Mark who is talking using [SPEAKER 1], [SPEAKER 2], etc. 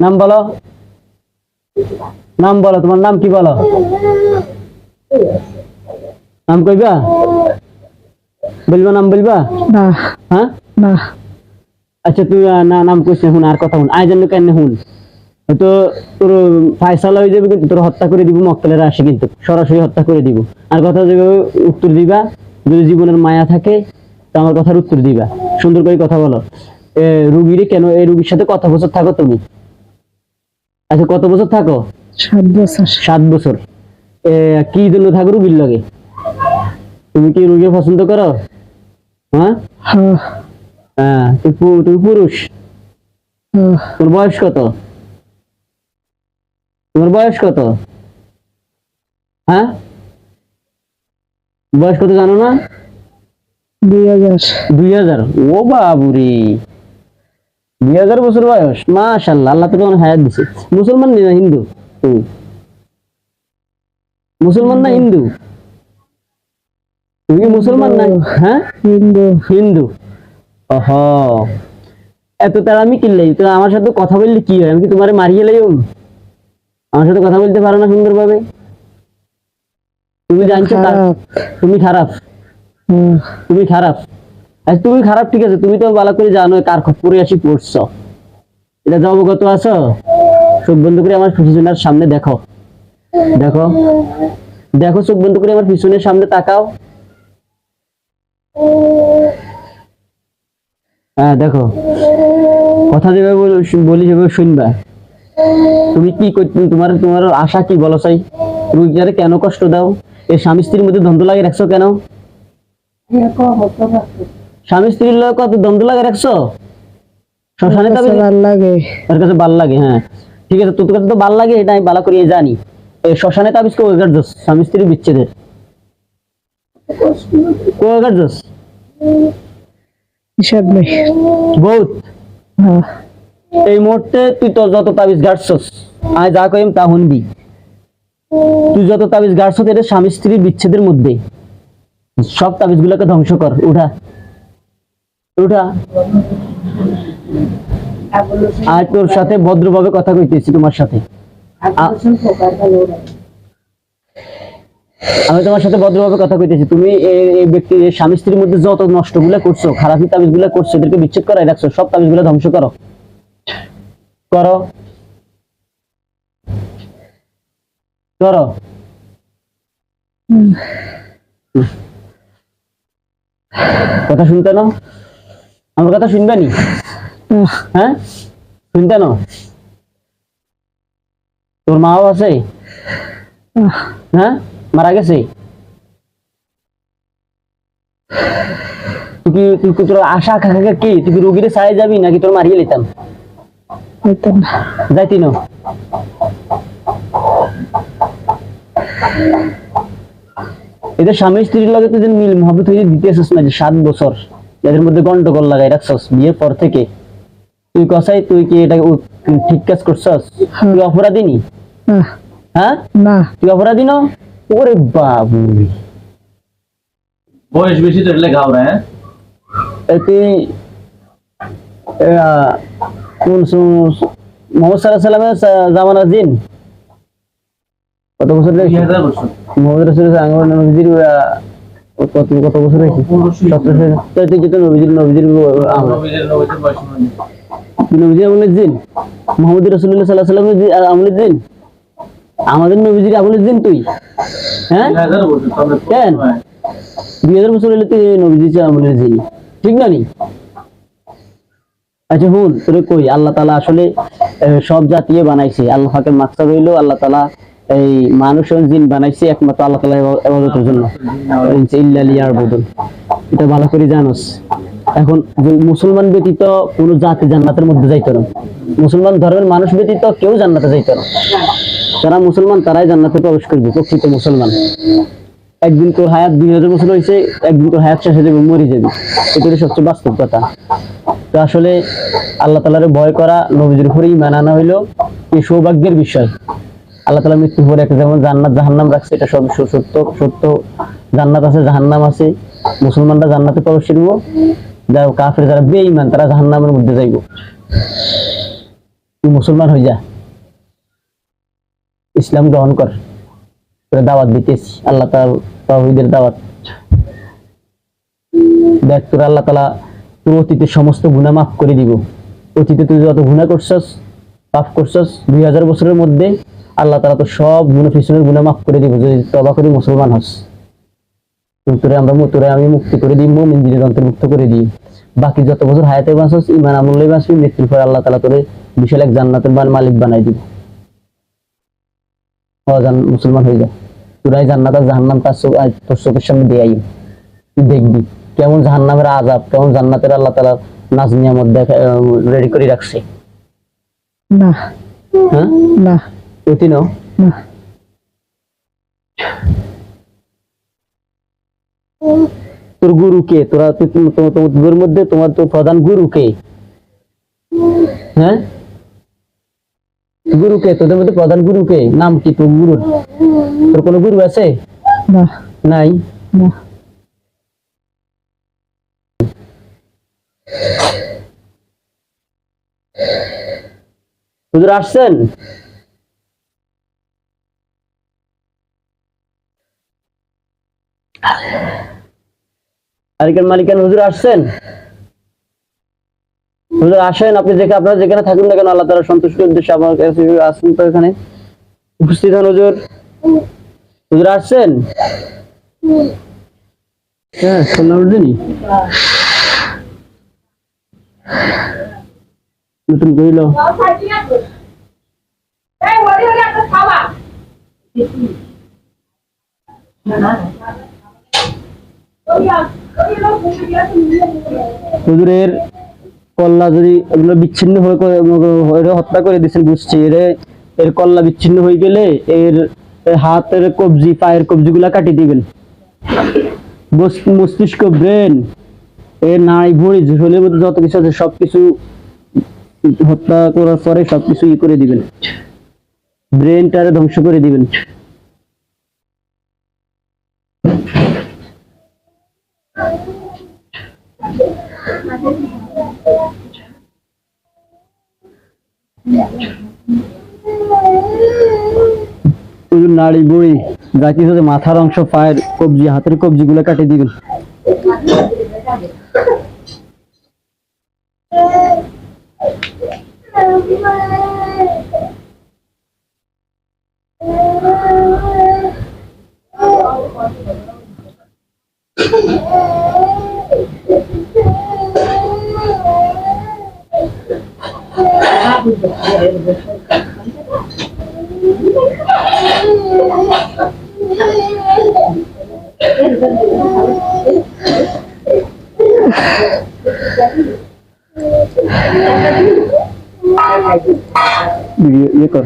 [SPEAKER 1] নাম বলো। নাম বলো তোমার নাম কি বলো? নাম কইবা? বলবা নাম বলবা?
[SPEAKER 2] না।
[SPEAKER 1] হ্যাঁ?
[SPEAKER 2] না।
[SPEAKER 1] আচ্ছা তুই না নাম কইছিস হুন আর কথা হুন আয় কেন হুন তো তোর ফায়সালা হয়ে যাবে কিন্তু তোর হত্যা করে দিব মক্কেলের আসে কিন্তু সরাসরি হত্যা করে দিব। আর কথা যেভাবে উত্তর দিবা যদি জীবনের মায়া থাকে তো আমার কথার উত্তর দিবা। সুন্দর করে কথা বলো। এ, রুগীরে কেন এই রুগীর সাথে কথা বছর থাকো তুমি। আচ্ছা কত বছর থাকো?
[SPEAKER 2] সাত বছর।
[SPEAKER 1] সাত বছর। কি জন্য থাকো রুগীর লাগে? তুমি কি রুগী পছন্দ করো? হ্যাঁ?
[SPEAKER 2] হ্যাঁ।
[SPEAKER 1] হ্যাঁ তুমি পুরুষ?
[SPEAKER 2] হ্যাঁ।
[SPEAKER 1] তোর বয়স কত? তোমার বয়স কত? হ্যাঁ? বয়স কত জানো না?
[SPEAKER 2] দুই হাজার।
[SPEAKER 1] দুই হাজার। ও বাবুরি। দুই হাজার বছর বয়স। মাশাল্লাহ আল্লাহ তোকে অনেক হায়াত দিছে। মুসলমান না হিন্দু? মুসলমান না হিন্দু? তুমি মুসলমান না হ্যাঁ?
[SPEAKER 2] হিন্দু।
[SPEAKER 1] হিন্দু। ওহ। এত তারা আমি কিনলাই তো আমার সাথে কথা বললে কি হয়? আমি কি তোমারে মারিয়ে লাইও আমার সাথে কথা বলতে পারো না সুন্দরভাবে? তুমি জানছো তুমি খারাপ। তুমি খারাপ। তুমি খারাপ, ঠিক আছে, তুমি তো ভালো করে জানো কার খপ্পরে আসি পড়ছ। এটা যে অবগত আছো? চোখ বন্ধ করে আমার পিছনের সামনে দেখো। দেখো। দেখো, চোখ বন্ধ করে আমার পিছনের সামনে তাকাও। হ্যাঁ দেখো। কথা যেভাবে বল- সেভাবে শুনবা। তুমি কি তোমার তোমার আশা কি বলো চাই তুমি রুগীটারে কেন কষ্ট দাও? এই স্বামী স্ত্রীর মধ্যে দ্বন্দ্ব লাগিয়ে রাখছো কেন? স্বামী স্ত্রীর লোক কত দ্বন্দ্ব লাগে রাখছো? শ্মশানে
[SPEAKER 2] ভালো লাগে।
[SPEAKER 1] তার কাছে ভালো লাগে হ্যাঁ। ঠিক আছে তোর কাছে তো ভালো লাগে এটা আমি ভালো করে জানি। এই শ্মশানে তাবিজ স্বামী স্ত্রীর বিচ্ছেদের।
[SPEAKER 2] হিসাব নেই।
[SPEAKER 1] বহুত। এই মুহূর্তে তুই তো যত তাবিজ গাড়ছস আমি যা কইম তা শুনবি। তুই যত তাবিজ গাড়ছস এটা স্বামী স্ত্রীর বিচ্ছেদের মধ্যে। সব তাবিজ গুলোকে ধ্বংস কর উঠা। উঠা আর তোর সাথে ভদ্রভাবে কথা কইতেছি তোমার সাথে। আমি তোমার সাথে ভদ্রভাবে কথা কইতেছি। তুমি এই- ব্যক্তি স্বামী স্ত্রীর মধ্যে যত নষ্টগুলা করছ খারাপি তাবিজগুলা করছ এদেরকে বিচ্ছেদ করাই রাখছো সব তাবিজগুলা ধ্বংস করো। করো। করো। কথা শুনতে না আমার কথা শুনবে নি? হ্যাঁ? শুনতে না? তোর মাও আছে? হ্যাঁ? মারা গেছে? তুই তুই তোর আশা আকাঙ্ক্ষা কি? তুই কি রোগীরে যাবি নাকি তোর মারিয়ে লিতাম
[SPEAKER 2] হয়তো না।
[SPEAKER 1] যাইতি না? এদের স্বামী স্ত্রীর লগে তুই মিল মহব্বত হয়ে দিতে আসিস না যে সাত বছর? এদের মধ্যে গন্ডগোল লাগাই রাখছস বিয়ের পর থেকে। তুই কসাই তুই কি এটা ঠিক কাজ করছস? হ্যাঁ। তুই অপরাধী নি? হ্যাঁ?
[SPEAKER 2] না।
[SPEAKER 1] তুই অপরাধী ন ওরে বাবু
[SPEAKER 3] বয়স বেশি
[SPEAKER 1] তুই কোন মোহাম্মদ সাল্লাহ সাল্লামের দিন কত বছর মোহাম্মদ রসুল কত কত বছর হয়েছে?
[SPEAKER 3] পনেরোশো
[SPEAKER 1] সতেরোশো তো তুই নবীজির নবীজির আমল
[SPEAKER 3] নবীদের নবীদের বয়স
[SPEAKER 1] নবীজির আমলের দিন? মোহাম্মদ রাসূলুল্লাহ সাল্লাহ সাল্লামের আমলের দিন? আমাদের নবীজির আমলের দিন তুই? হ্যাঁ?
[SPEAKER 3] দুই হাজার বছর তবে
[SPEAKER 1] কেন? দুই হাজার বছর হলে তুই নবীজির আমলের দিন। ঠিক না নি? আচ্ছা হুন তোরে কই? আল্লাহ তালা আসলে সব জাতীয় বানাইছে। আল্লাহ পাকের মাকসাদ হইল আল্লাহ তালা এই মানুষ ও জিন বানাইছে একমাত্র আল্লাহ তালা এবাদতের জন্য। এটা ভালো করে জানোস। এখন মুসলমান ব্যতীত কোনো জাতি জান্নাতের মধ্যে যাইতো না। মুসলমান ধর্মের মানুষ ব্যতীত কেউ জান্নাতে যাইতো না। যারা মুসলমান, তারাই জান্নাতে প্রবেশ করবে, প্রকৃত মুসলমান। একদিন তোর হায়াত দুই হাজার বছর হয়েছে একদিন তোর হায়াত শেষ হয়ে যাবে, মরে যাবে। এটাই সবচেয়ে বাস্তব কথা। তো আসলে আল্লাহ তালার ভয় করা নবীজির উপরে ইমান আনা হইল, এই সৌভাগ্যের বিষয়। আল্লাহ তালা মৃত্যুর পরে একটা যেমন জান্নাত, জাহান্নাম রাখছে, এটা সব সত্য সত্য জান্নাত আছে, জাহান্নাম আছে। মুসলমানরা জান্নাতে প্রবেশ করব। যারা কাফের, যারা বেঈমান, তারা জাহান্নামের মধ্যে যাইব। তুই মুসলমান হয়ে যা। ইসলাম গ্রহণ কর। দাওয়াত দিতেছি। আল্লাহ তাওহীদের দাওয়াত। দেখ, তোরা আল্লাহ তালা তোর অতীতের সমস্ত গুনাহ মাফ করে দিব। অতীতে তুই যত গুনাহ করছস পাপ করছস, দুই হাজার বছরের মধ্যে আল্লাহ তাআলা তো সব পিছনের গুনাহ মাফ করে দিব যদি তবা করে মুসলমান হস। তোরে আমরা তোরে আমি মুক্তি করে দিই মুমিন জিনের অন্তর্ভুক্ত করে দিই। বাকি যত বছর হায়াতে বাঁচস ইমান আমলে বাঁচবি মৃত্যুর পর আল্লাহ তাআলা তোরে বিশাল এক জান্নাতের বান মালিক বানাই দিব। মুসলমান হয়ে যা। তোরাই জান্নাত আর জাহান্নাম তার তোর চোখের সামনে দিয়ে আই তুই দেখবি কেমন জাহান্নামের আজাব কেমন জান্নাতের আল্লাহ তালা নাজ নিয়ামত দেখা রেডি করে রাখছে।
[SPEAKER 2] না।
[SPEAKER 1] হ্যাঁ?
[SPEAKER 2] না।
[SPEAKER 1] অতি নাও তোর গুরু কে তোরা তোমাদের মধ্যে তোমার তো প্রধান গুরু কে হ্যাঁ? গুরু কে তোদের মধ্যে প্রধান গুরু কে নাম কি তোর গুরু? তোর কোনো গুরু আছে?
[SPEAKER 2] না।
[SPEAKER 1] নাই?
[SPEAKER 2] না।
[SPEAKER 1] হুজুর আসছেন? আরিকান মালিকান হুজুর আসছেন? হুজুর আসেন, আপনি যেখানে আপনারা যেখানে থাকুন না কেন, আল্লাহ তাআলা সন্তুষ্টির উদ্দেশ্যে আমার কাছে আসুন তো এখানে। উপস্থিত হন হুজুর। হুজুর আসছেন? হ্যাঁ শুনলাম উঠবেনি নতুন কইল হুজুরের কল্লা যদি এগুলো বিচ্ছিন্ন হয়ে হত্যা করে দিয়েছেন, বুঝছি। এর এর কল্লা বিচ্ছিন্ন হয়ে গেলে এর এর হাতের কবজি, পায়ের কবজি গুলা কাটিয়ে দিবেন। মস্তিষ্ক, ব্রেন, এর নাই ভরি শরীরের মধ্যে যত কিছু আছে, সবকিছু হত্যা করার পরে সবকিছু ই করে দিবেন। ব্রেনটারে ধ্বংস করে দিবেন। নাড়ি বুড়ি যা কিছু মাথার অংশ পায়ের কবজি হাতের কবজি গুলো কাটে দিবেন। Iya, iya, kok.